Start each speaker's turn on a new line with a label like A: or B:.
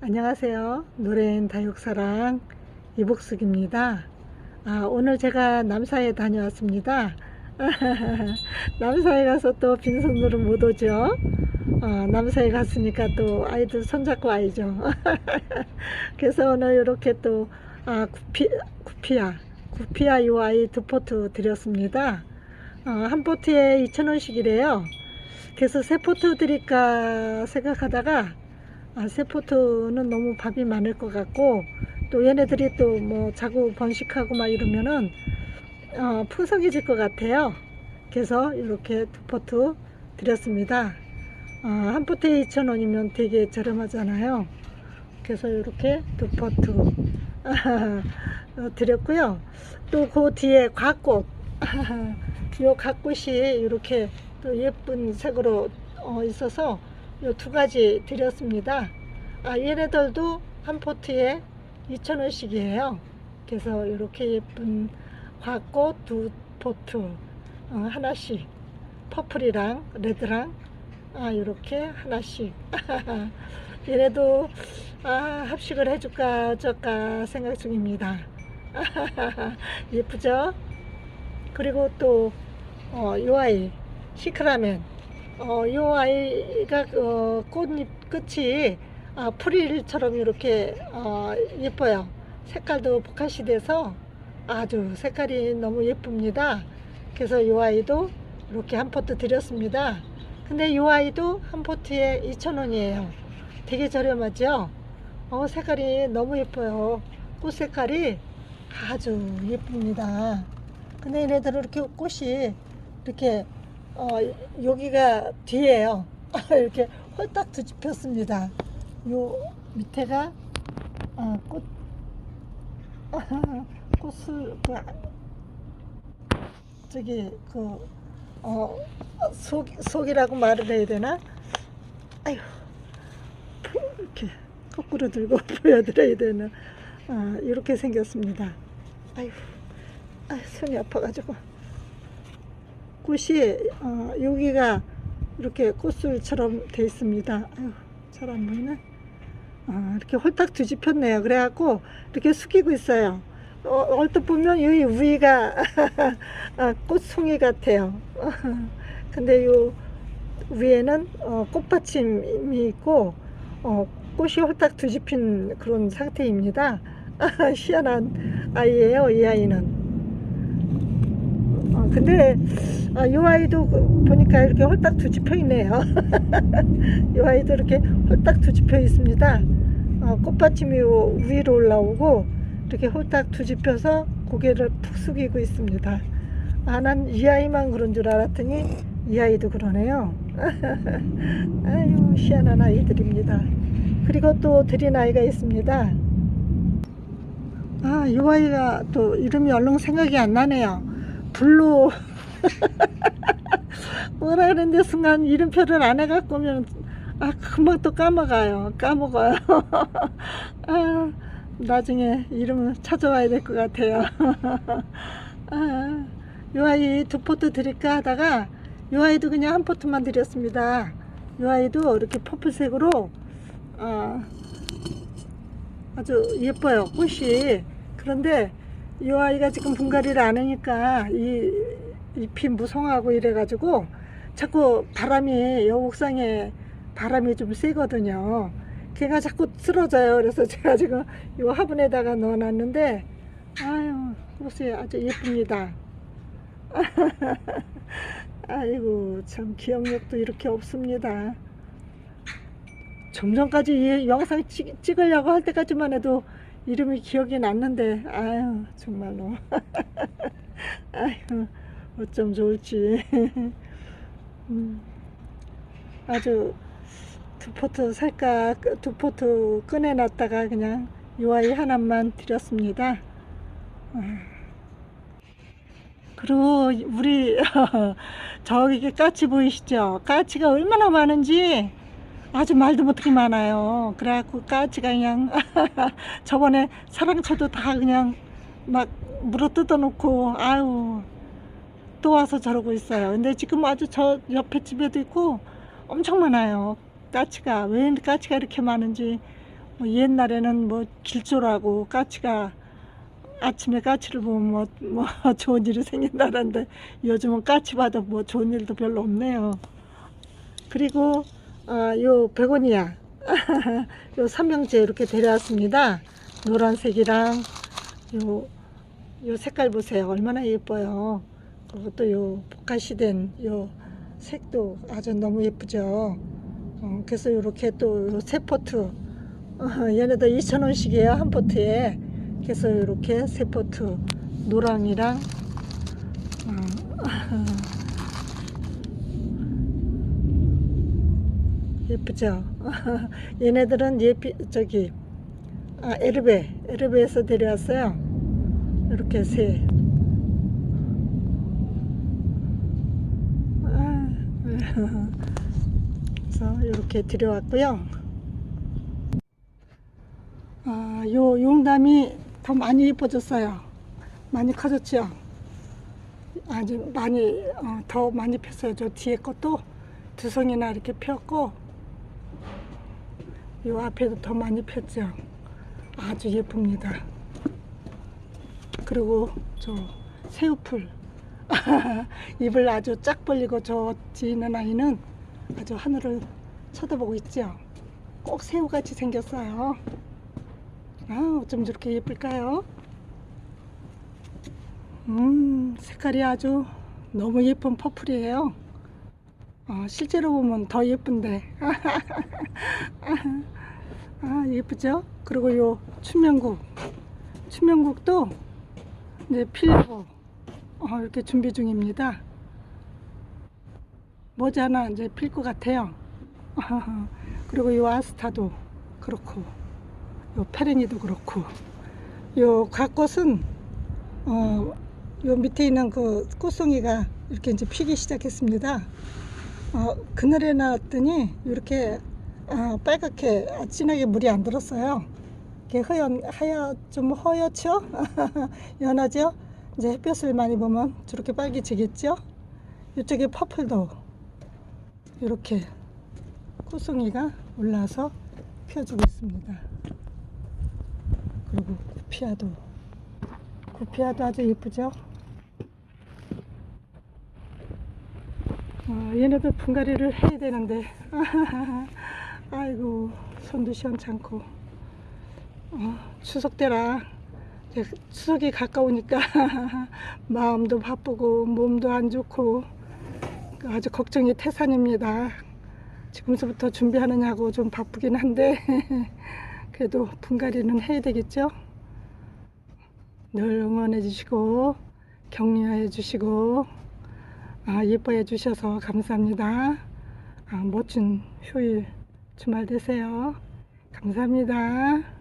A: 안녕하세요. 노래인 다육사랑 이복숙입니다. 아, 오늘 제가 남사에 다녀왔습니다. 남사에 가서 또 빈손으로 못 오죠. 어, 남사에 갔으니까 또 아이들 손잡고 와야죠. 그래서 오늘 이렇게 또 아, 구피, 구피아, 구피아 이 아이 두 포트 드렸습니다. 어, 한 포트에 2,000원씩이래요. 그래서 세 포트 드릴까 생각하다가 아, 세포트는 너무 밥이 많을 것 같고 또 얘네들이 또 뭐 자꾸 번식하고 막 이러면은 어, 풍성해질 것 같아요. 그래서 이렇게 두 포트 드렸습니다. 어, 한 포트에 2,000원이면 되게 저렴하잖아요. 그래서 이렇게 두 포트 어, 드렸고요. 또 그 뒤에 곽꽃 요 곽꽃이 이렇게 또 예쁜 색으로 어, 있어서 요 두 가지 드렸습니다. 아, 얘네들도 한 포트에 2,000원씩이에요. 그래서 이렇게 예쁜 곽꽃 두 포트 어, 하나씩 퍼플이랑 레드랑 아, 이렇게 하나씩 얘네도 아, 합식을 해줄까 어쩔까 생각 중입니다. 예쁘죠? 그리고 또 어, 요 아이 시크라멘 어, 요 아이가 어, 꽃잎 끝이 아, 프릴처럼 이렇게 어, 예뻐요. 색깔도 복합이 돼서 아주 색깔이 너무 예쁩니다. 그래서 요 아이도 이렇게 한 포트 드렸습니다. 근데 요 아이도 한 포트에 2,000원이에요. 되게 저렴하죠? 어, 색깔이 너무 예뻐요. 꽃 색깔이 아주 예쁩니다. 근데 얘네들은 이렇게 꽃이 이렇게 어, 여기가 뒤에요. 이렇게 홀딱 뒤집혔습니다. 요 밑에가 어, 꽃 꽃을 그 저기 그 어, 속 속이라고 말을 해야 되나? 아유 이렇게 거꾸로 들고 보여드려야 되나? 아, 이렇게 생겼습니다. 아유, 아 손이 아파가지고. 꽃이 어, 여기가 이렇게 꽃술처럼 돼 있습니다. 아유, 잘 안 보이네. 어, 이렇게 홀딱 뒤집혔네요. 그래갖고 이렇게 숙이고 있어요. 어, 얼핏 보면 여기 위가 아, 꽃송이 같아요. 근데 요 위에는 어, 꽃받침이 있고 어, 꽃이 홀딱 뒤집힌 그런 상태입니다. 희한한 아이예요, 이 아이는. 어, 근데 아, 이 아이도 그- 보니까 이렇게 홀딱 뒤집혀 있네요. 이 아이도 이렇게 홀딱 뒤집혀 있습니다. 어, 꽃받침이 요 위로 올라오고 이렇게 홀딱 뒤집혀서 고개를 푹 숙이고 있습니다. 아, 난 이 아이만 그런 줄 알았더니 이 아이도 그러네요. 아유, 희한한 아이들입니다. 그리고 또 드린 아이가 있습니다. 아, 이 아이가 또 이름이 얼른 생각이 안 나네요. 블루. 뭐라 그랬는데 순간 이름표를 안 해갖고 오면 아 금방 또 까먹어요. 까먹어요. 아 나중에 이름을 찾아와야 될 것 같아요. 아, 요 아이 두 포트 드릴까 하다가 요 아이도 그냥 한 포트만 드렸습니다. 요 아이도 이렇게 퍼플색으로 아, 아주 예뻐요 꽃이. 그런데 이 아이가 지금 분갈이를 안 하니까 이 잎이 무성하고 이래가지고 자꾸 바람이 여 옥상에 바람이 좀 세거든요. 걔가 자꾸 쓰러져요. 그래서 제가 지금 이 화분에다가 넣어놨는데 아유 꽃이 아주 예쁩니다. 아이고 참 기억력도 이렇게 없습니다. 좀 전까지 이 영상 찍, 찍으려고 할 때까지만 해도 이름이 기억이 났는데 아유 정말로. 아유 어쩜 좋을지. 음, 아주 두 포트 살까 두 포트 꺼내놨다가 그냥 이 아이 하나만 드렸습니다. 아. 그리고 우리 저기 까치 보이시죠? 까치가 얼마나 많은지 아주 말도 못하게 많아요. 그래갖고 까치가 그냥 저번에 사랑초도 다 그냥 막 물어 뜯어놓고 아유 또 와서 저러고 있어요. 근데 지금 아주 저 옆에 집에도 있고 엄청 많아요. 까치가 왜 까치가 이렇게 많은지 뭐 옛날에는 뭐 길조라고 까치가 아침에 까치를 보면 뭐, 뭐 좋은 일이 생긴다는데 요즘은 까치 봐도 뭐 좋은 일도 별로 없네요. 그리고 아, 요 베고니아 요 삼명제 이렇게 데려왔습니다. 노란색이랑 요, 요 색깔 보세요. 얼마나 예뻐요. 그리고 또요 복화시 된요 색도 아주 너무 예쁘죠. 어, 그래서 이렇게 또 세 포트 어, 얘네도 2,000원씩이에요 한 포트에 그래서 이렇게 세 포트 노랑이랑 어, 예쁘죠 얘네들은 예피 저기 아 에르베 에르베에서 데려왔어요 이렇게 세 아, 그래서 이렇게 들여왔고요. 아, 요 용담이 더 많이 예뻐졌어요. 많이 커졌죠. 아주 많이 어, 더 많이 폈어요. 저 뒤에 것도 두 송이나 이렇게 폈고 요 앞에도 더 많이 폈죠. 아주 예쁩니다. 그리고 저 새우풀 입을 아주 쫙 벌리고 저 있는 아이는 아주 하늘을 쳐다보고 있죠. 꼭 새우같이 생겼어요. 아, 어쩜 저렇게 예쁠까요? 음, 색깔이 아주 너무 예쁜 퍼플이에요. 어, 실제로 보면 더 예쁜데. 아, 예쁘죠? 그리고 요 추명국. 추명국도 이제 필고 어, 이렇게 준비 중입니다. 모자나 이제 필 것 같아요. 그리고 이 아스타도 그렇고, 요 페레니도 그렇고, 요 갓꽃은 어, 요 밑에 있는 그 꽃송이가 이렇게 이제 피기 시작했습니다. 어, 그늘에 놨더니 이렇게 어, 빨갛게 아, 진하게 물이 안 들었어요. 이렇게 허연 하얗 좀 허옇죠? 연하죠? 이제 햇볕을 많이 보면 저렇게 빨개지겠죠? 이쪽에 퍼플도 이렇게 꽃송이가 올라서 펴주고 있습니다. 그리고 구피아도 구피아도 아주 예쁘죠? 어, 얘네도 분갈이를 해야 되는데 아이고 손도 시원찮고 어, 추석 때라 추석이 가까우니까 마음도 바쁘고 몸도 안 좋고 아주 걱정이 태산입니다. 지금서부터 준비하느냐고 좀 바쁘긴 한데 그래도 분갈이는 해야 되겠죠. 늘 응원해 주시고 격려해 주시고 아, 예뻐해 주셔서 감사합니다. 아, 멋진 휴일 주말 되세요. 감사합니다.